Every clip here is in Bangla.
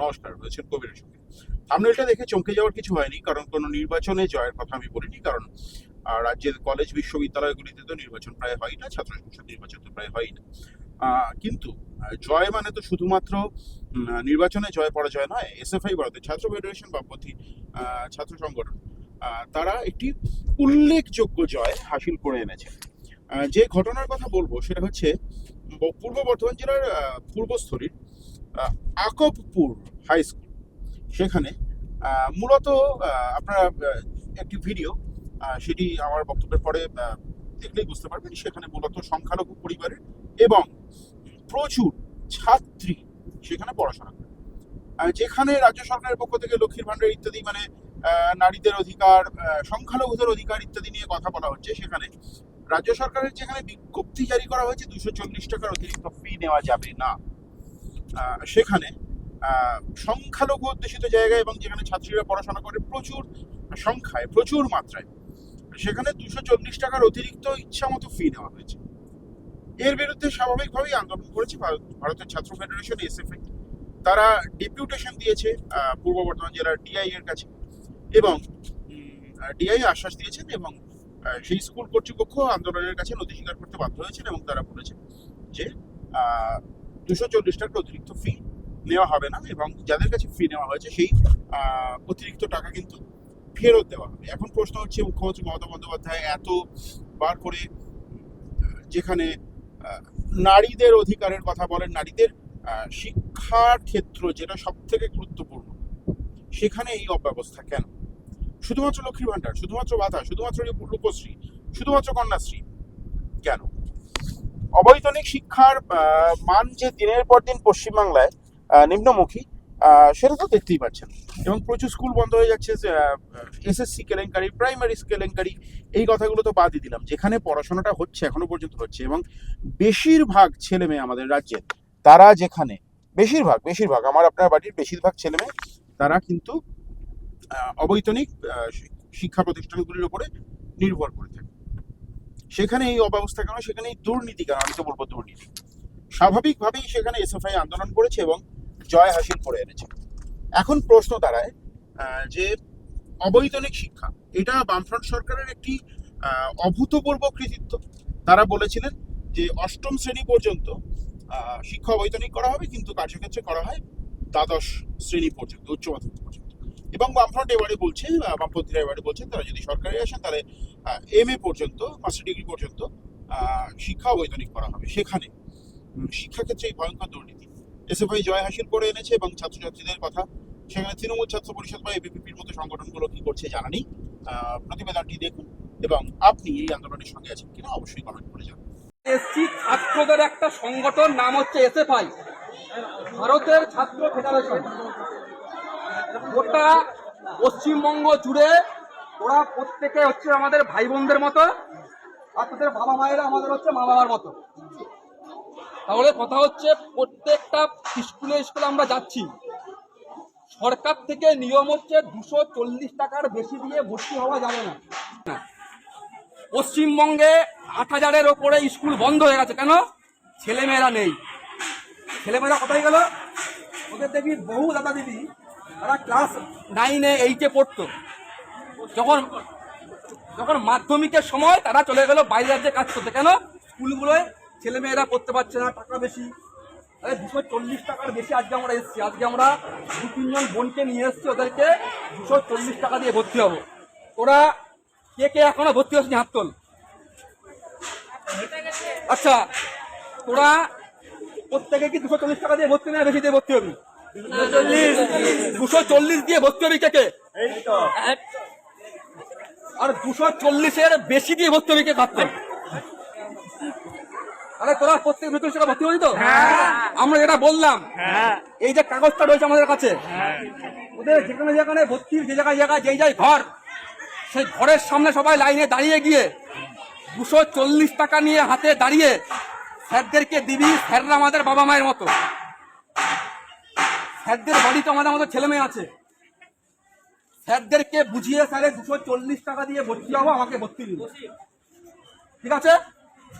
নমস্কার, রয়েছেন কবিরের সঙ্গে। থামনেলটা দেখে চমকে যাওয়ার কিছু হয়নি, কারণ কোনো নির্বাচনে জয়ের কথা আমি বলিনি, কারণ রাজ্যের কলেজ, বিশ্ববিদ্যালয়গুলিতে তো নির্বাচন প্রায় হয় না, ছাত্র সংসদ নির্বাচন তো প্রায় হয় না। কিন্তু জয় মানে তো শুধুমাত্র নির্বাচনে জয় পরাজয় নয় এসএফআই ভারতের ছাত্র ফেডারেশন বামপন্থী ছাত্র সংগঠন তারা একটি উল্লেখযোগ্য জয় হাসিল করে এনেছে। যে ঘটনার কথা বলব সেটা হচ্ছে পূর্ব বর্ধমান জেলার পূর্বস্থলীর আকবপুর হাই স্কুল সেখানে মূলত আপনারা একটি ভিডিও সেটি আমার বক্তব্যের পরে দেখলেই বুঝতে পারবেন, সেখানে মূলত সংখ্যালঘু পরিবারের এবং প্রচুর ছাত্রী সেখানে পড়াশোনা করে। যেখানে রাজ্য সরকারের পক্ষ থেকে লক্ষ্মীর ভাণ্ডার ইত্যাদি মানে নারীদের অধিকার সংখ্যালঘুদের অধিকার ইত্যাদি নিয়ে কথা বলা হচ্ছে, সেখানে রাজ্য সরকারের যেখানে বিজ্ঞপ্তি জারি করা হয়েছে, দুশো চল্লিশ টাকার অতিরিক্ত ফি নেওয়া যাবে না। সেখানে সংখ্যালঘু অধ্যুষিত জায়গায় এবং যেখানে ছাত্রীরা পড়াশোনা করে প্রচুর সংখ্যায়, প্রচুর মাত্রায়, সেখানে দুশো চল্লিশ টাকার অতিরিক্ত ইচ্ছা মতো ফি নেওয়া হয়েছে। এর বিরুদ্ধে স্বাভাবিকভাবেই আন্দোলন করেছে ভারত- ভারতের ছাত্র ফেডারেশন এসএফআই তারা ডেপুটেশন দিয়েছে পূর্ব বর্ধমান জেলার ডিআই এর কাছে এবং ডিআই আশ্বাস দিয়েছেন এবং সেই স্কুল কর্তৃপক্ষ আন্দোলনের কাছে নথি স্বীকার করতে বাধ্য হয়েছেন এবং তারা বলেছেন যে দুশো চল্লিশ টাকার অতিরিক্ত ফি নেওয়া হবে না এবং যাদের কাছে ফি নেওয়া হয়েছে সেই অতিরিক্ত টাকা কিন্তু ফেরত দেওয়া হবে। এখন প্রশ্ন হচ্ছে, মুখ্যমন্ত্রী মমতা বন্দ্যোপাধ্যায় এত বার করে যেখানে নারীদের অধিকারের কথা বলেন, নারীদের শিক্ষার ক্ষেত্র যেটা সব থেকে গুরুত্বপূর্ণ, সেখানে এই অব্যবস্থা কেন? শুধুমাত্র লক্ষ্মীর ভান্ডার শুধুমাত্র ভাতা শুধুমাত্র রূপশ্রী শুধুমাত্র কন্যাশ্রী কেন অবৈতনিক শিক্ষার মান যে দিনের পর দিন পশ্চিমবাংলায় নিম্নমুখী সেটা তো দেখতেই পাচ্ছেন। এবং প্রচুর স্কুল বন্ধ হয়ে যাচ্ছে এসএসসি কেলেঙ্কারি প্রাইমারি কেলেঙ্কারি, এই কথাগুলো তো বাদই দিলাম, যেখানে পড়াশোনাটা হচ্ছে, এখনও পর্যন্ত হচ্ছে। এবং বেশিরভাগ ছেলে মেয়ে আমাদের রাজ্যে তারা যেখানে, বেশিরভাগ বেশিরভাগ, আমার আপনার বাড়ির বেশিরভাগ ছেলে মেয়ে তারা কিন্তু অবৈতনিক শিক্ষা প্রতিষ্ঠানগুলির উপরে নির্ভর করে থাকে। সেখানে এই অব্যবস্থা কেন? সেখানে এই দুর্নীতি কেন? আমি তো বলব দুর্নীতি। স্বাভাবিকভাবেই সেখানে এসএফআই আন্দোলন করেছে এবং জয় হাসিল করে এনেছে। এখন প্রশ্ন দাঁড়ায় যে অবৈতনিক শিক্ষা, এটা বামফ্রন্ট সরকারের একটি অভূতপূর্ব কৃতিত্ব। তারা বলেছিলেন যে অষ্টম শ্রেণি পর্যন্ত শিক্ষা অবৈতনিক করা হবে, কিন্তু কার্যক্ষেত্রে করা হয় দ্বাদশ শ্রেণি পর্যন্ত, উচ্চ মাধ্যমিক পর্যন্ত। এবং বামফ্রন্ট এবারে বলছে বামপন্থীরা এবারে বলছেন তারা যদি সরকারে আসেন, তাহলে এম এ পর্যন্ত মাস্টার ডিগ্রি পর্যন্ত শিক্ষা অবৈতনিক করা হবে সেখানে। শিক্ষাক্ষেত্রে এই ভয়ঙ্কর দুর্নীতি। এসএফআই জয় হাসিল করে এনেছে এবং ছাত্রছাত্রীদের কথা সেখানে তৃণমূল ছাত্র পরিষদ বা এবিপির মতো সংগঠনগুলো কি করছে জানা নেই প্রতিবেদনটি দেখুন এবং আপনি এই আন্দোলনের সঙ্গে আছেন কিনা অবশ্যই কমেন্ট করে জানান। এসসি ছাত্রদের একটা সংগঠন, নাম হচ্ছে এসএফআই ভারতের ছাত্র ফেডারেশন গোটা পশ্চিমবঙ্গ জুড়ে ওরা প্রত্যেকে হচ্ছে আমাদের ভাই বোনদের মতো আর তাদের বাবা মায়েরা আমাদের হচ্ছে মা বাবার মতো। তাহলে কথা হচ্ছে প্রত্যেকটা স্কুলে স্কুলে আমরা যাচ্ছি। সরকার থেকে নিয়ম হচ্ছে দুশো চল্লিশ টাকার বেশি দিয়ে ভর্তি হওয়া যাবে না। পশ্চিমবঙ্গে আট হাজারের ওপরে স্কুল বন্ধ হয়ে গেছে। কেন? ছেলেমেয়েরা নেই। ছেলেমেয়েরা কোথায় গেল? ওদের দেখি বহু দাদা দিদি তারা ক্লাস নাইনে এইটে পড়তো। যখন যখন মাধ্যমিকের সময় তারা চলে গেল বাইরে রাজ্যে কাজ করতে। কেন? স্কুলগুলোয় ছেলেমেয়েরা পড়তে পারছে না, টাকা বেশি। আরে দুশো চল্লিশ টাকার বেশি আজকে আমরা এসেছি। আজকে আমরা দু তিনজন বোনকে নিয়ে এসেছি ওদেরকে দুশো চল্লিশ টাকা দিয়ে ভর্তি হব। ওরা কে কে এখনও ভর্তি হচ্ছে হাত তোল? আচ্ছা তোরা প্রত্যেকে কি দুশো চল্লিশ টাকা দিয়ে ভর্তি না বেশি দিয়ে ভর্তি হবি? দুশো চল্লিশ। দিয়ে ভর্তি হবি কে আর দুশো চল্লিশের বেশি দিয়ে ভর্তি হবি কে থাকতে আরে তোরা প্রত্যেক টাকা ভর্তি তো? আমরা যেটা বললাম, এই যে কাগজটা রয়েছে আমাদের কাছে, ওদের যেখানে যেখানে ভর্তির যে জায়গায় জায়গায় যেই যাই ঘর, সেই ঘরের সামনে সবাই লাইনে দাঁড়িয়ে গিয়ে দুশো চল্লিশ টাকা নিয়ে হাতে দাঁড়িয়ে স্যারদেরকে দিবি, স্যাররা আমাদের বাবা মায়ের মতো। স্যারদের বাড়িতে আমাদের মতো ছেলে মেয়ে আছে। স্যারদেরকে বুঝিয়ে স্যারে দুশো চল্লিশ টাকা দিয়ে ভর্তি হব আমাকে ভর্তি দিন। ঠিক আছে?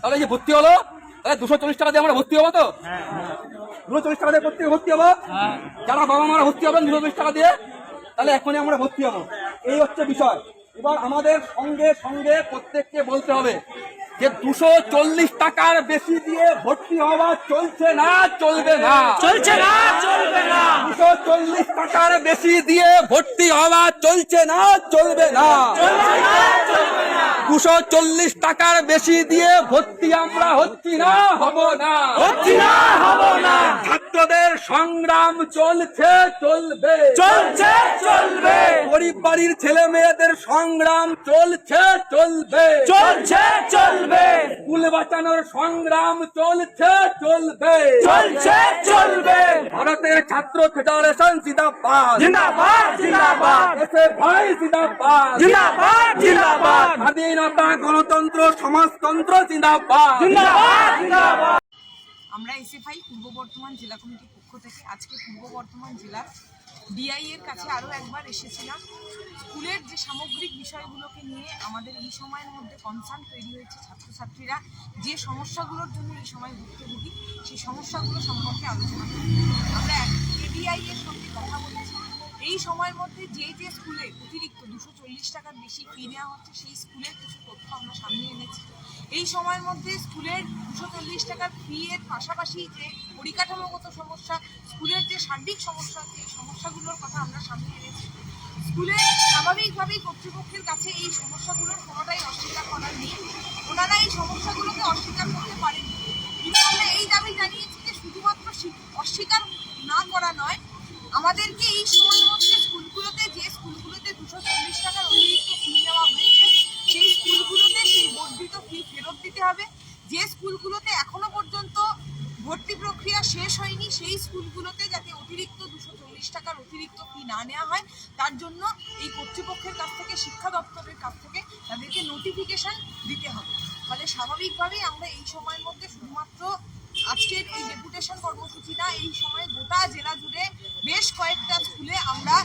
তাহলে যে ভর্তি হলো, তাহলে দুশো চল্লিশ টাকা দিয়ে আমরা ভর্তি হব তো? দুশো চল্লিশ টাকা দিয়ে প্রত্যেকে ভর্তি হব? যারা বাবা মারা ভর্তি হবেন দুশো চল্লিশ টাকা দিয়ে, তাহলে এখনই আমরা ভর্তি হব। এই হচ্ছে বিষয়। এবার আমাদের সঙ্গে সঙ্গে প্রত্যেককে বলতে হবে। যে দুশো চল্লিশ টাকার বেশি দিয়ে ভর্তি হওয়া চলছে না চলবে না। চলছে না চলবে না। দুশো চল্লিশ টাকার বেশি দিয়ে ভর্তি হওয়া চলছে না চলবে না। দুশো চল্লিশ টাকার বেশি দিয়ে ভর্তি আমরা হচ্ছি না হব না। হচ্ছি না হব না। ছাত্রদের সংগ্রাম চলছে চলবে। চলছে চলবে। গরিব বাড়ির ছেলে মেয়েদের সংগ্রাম চলছে চলবে। চলছে চলবে। স্কুল বাঁচানোর সংগ্রাম চলছে চলবে। চলছে চলবে। ভারতের ছাত্র ফেডারেশন জিন্দাবাদ। জিন্দাবাদ জিন্দাবাদ। ভাই জিন্দাবাদ। জিন্দাবাদ জিন্দাবাদ। স্বাধীনতা গণতন্ত্র সমাজতন্ত্র জিন্দাবাদ। আমরা এসএফআই পূর্ব বর্ধমান জেলা কমিটির পক্ষ থেকে আজকে পূর্ব বর্ধমান জেলার ডিআই এর কাছে আরও একবার এসেছিলাম। স্কুলের যে সামগ্রিক বিষয়গুলোকে নিয়ে আমাদের এই সময়ের মধ্যে কনসার্ন তৈরি হয়েছে ছাত্রছাত্রীরা যে সমস্যাগুলোর জন্য এই সময় ভুক্তভোগী সেই সমস্যাগুলো সম্পর্কে আলোচনা করি আমরা এডিআই এর সঙ্গে কথা বলেছি এই সময়ের মধ্যে যে যে স্কুলে অতিরিক্ত দুশো চল্লিশ টাকার বেশি ফি নেওয়া হচ্ছে, সেই স্কুলের কিছু তথ্য আমরা সামনে এনেছি। এই সময়ের মধ্যে স্কুলের দুশো চল্লিশ টাকার ফি এর পাশাপাশি যে পরিকাঠামোগত সমস্যা, স্কুলের যে সার্বিক সমস্যা, সেই সমস্যাগুলোর কথা আমরা সামনে এনেছি। স্কুলে স্বাভাবিকভাবেই কর্তৃপক্ষের কাছে এই সমস্যাগুলোর কোনোটাই অস্বীকার করার নেই ওনারা এই সমস্যাগুলোকে অস্বীকার করতে পারেন কিন্তু আমরা এই দাবি জানিয়েছি যে শুধুমাত্র শি- অস্বীকার না করা নয় আমাদেরকে এই সময়ের মধ্যে স্কুলগুলোতে যে স্কুলগুলোতে দুশো চল্লিশ টাকার অতিরিক্ত ফি নেওয়া হয়েছে সেই স্কুলগুলোতে সেই বর্ধিত ফি ফেরত দিতে হবে যে স্কুলগুলোতে এখনও পর্যন্ত ভর্তি প্রক্রিয়া শেষ হয়নি সেই স্কুলগুলোতে যাতে অতিরিক্ত দুশো চল্লিশ টাকার অতিরিক্ত ফি না নেওয়া হয় তার জন্য এই কর্তৃপক্ষের কাছ থেকে শিক্ষা দপ্তরের কাছ থেকে তাদেরকে নোটিফিকেশন দিতে হবে। ফলে স্বাভাবিকভাবেই আমরা এই সময়ের মধ্যে শুধুমাত্র আজকের এই ডেপুটেশন কর্মসূচি না এই সময় গোটা জেলা জুড়ে বেশ কয়েকটা স্কুলে আমরা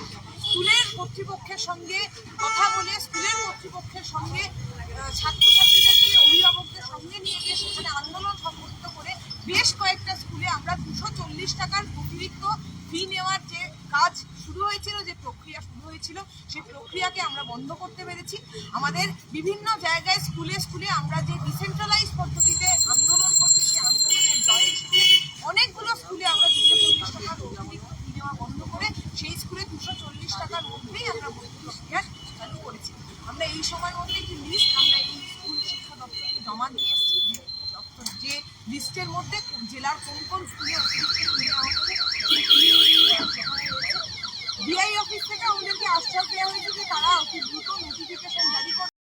স্কুলের কর্তৃপক্ষের সঙ্গে কথা বলে স্কুলের কর্তৃপক্ষের সঙ্গে আহ, ছাত্রছাত্রীদেরকে অভিভাবকদের সঙ্গে নিয়ে গিয়ে সেখানে আন্দোলন সংগঠিত করে বেশ কয়েকটা স্কুলে আমরা দুশো চল্লিশ টাকার অতিরিক্ত ফি নেওয়ার যে কাজ শুরু হয়েছিল যে প্রক্রিয়া শুরু হয়েছিল সেই প্রক্রিয়াকে আমরা বন্ধ করতে পেরেছি আমাদের বিভিন্ন জায়গায় স্কুলে স্কুলে আমরা যে ডিসেন্ট্রালাইজ পদ্ধতিতে আন্দোলন করছি, সেই আন্দোলনের জয় এসেছে অনেকগুলো স্কুলে আমরা দুশো চল্লিশ টাকার ফি নেওয়া বন্ধ করে সেই স্কুলে দুশো চল্লিশ টাকার মধ্যেই আমরা ভর্তি প্রক্রিয়া চালু করেছি। আমরা এই সময়ের মধ্যে একটি লিস্ট আমরা এই স্কুল শিক্ষা দপ্তরকে জমা দিয়ে এসেছি। যে দপ্তর, যে লিস্টের মধ্যে জেলার কোন কোন স্কুলে অতিরিক্ত নেওয়া হচ্ছে। ডিআই অফিস থেকে আমাদেরকে আশ্বাস দেওয়া হয়েছে যে তারা অতি দ্রুত নোটিফিকেশন জারি